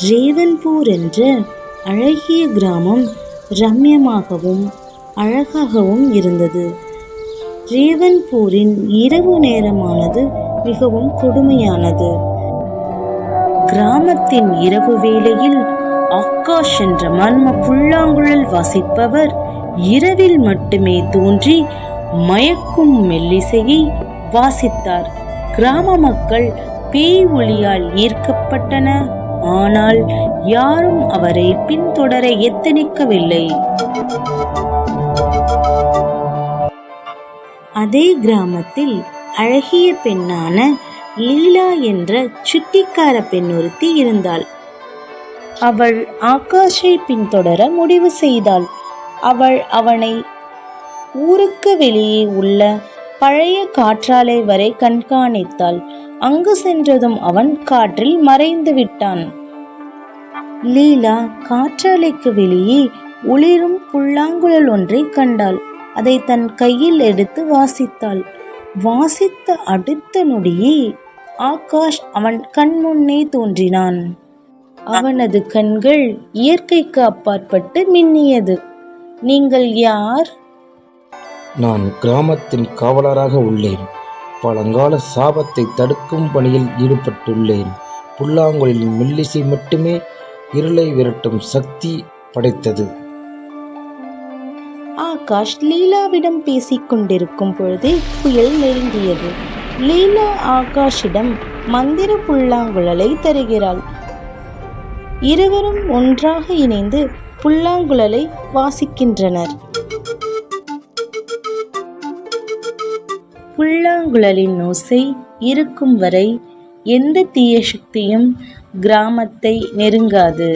ரேவன்பூர் என்ற அழகிய கிராமம் ரம்யமாகவும் அழகாகவும் இருந்தது. ரேவன்பூரின் இரவு நேரமானது மிகவும் கொடுமையானது. கிராமத்தின் இரவு வேளையில் ஆகாஷ் என்ற மர்ம புல்லாங்குழல் வாசிப்பவர் இரவில் மட்டுமே தோன்றி மயக்கும் மெல்லிசையை வாசித்தார். கிராம மக்கள் பேய் ஒளியால் ஈர்க்கப்பட்டன. ஆனால் யாரும் அவரை பின்தொடர எத்தனிக்கவில்லை. அதே கிராமத்தில் அழகிய பெண்ணான லீலா என்ற சுட்டிக்கார பெண் ஒருத்தி இருந்தாள். அவள் ஆகாஷை பின்தொடர முடிவு செய்தாள். அவள் அவனை ஊருக்கு வெளியே உள்ள பழைய காற்றாலை வரை கண்காணித்தாள். அங்கு சென்றதும் அவன் காற்றில் மறைந்து விட்டான். லீலா காற்றாலைக்கு வெளியே ஒளிரும் புல்லாங்குழல் ஒன்றை கண்டாள். அதை தன் கையில் எடுத்து வாசித்தாள். வாசித்த அடுத்த நொடியே ஆகாஷ் அவன் கண் முன்னே தோன்றினான். அவனது கண்கள் இயற்கைக்கு அப்பாற்பட்டு மின்னியது. நீங்கள் யார்? நான் கிராமத்தின் காவலராக உள்ளேன். பழங்கால சாபத்தை தடுக்கும் பணியில் ஈடுபட்டுள்ளேன். புல்லாங்குழலின் மெல்லிசை மட்டுமே இருளை விரட்டும் சக்தி படைத்தது. ஆகாஷ் லீலாவிடம் பேசிக் கொண்டிருக்கும் பொழுதே புயல் நெருங்கியது. லீலா ஆகாஷிடம் மந்திர புல்லாங்குழலை தருகிறாள். இருவரும் ஒன்றாக இணைந்து புல்லாங்குழலை வாசிக்கின்றனர். புல்லாங்குழலின் ஓசை இருக்கும் வரை எந்த தீய சக்தியும் கிராமத்தை நெருங்காது.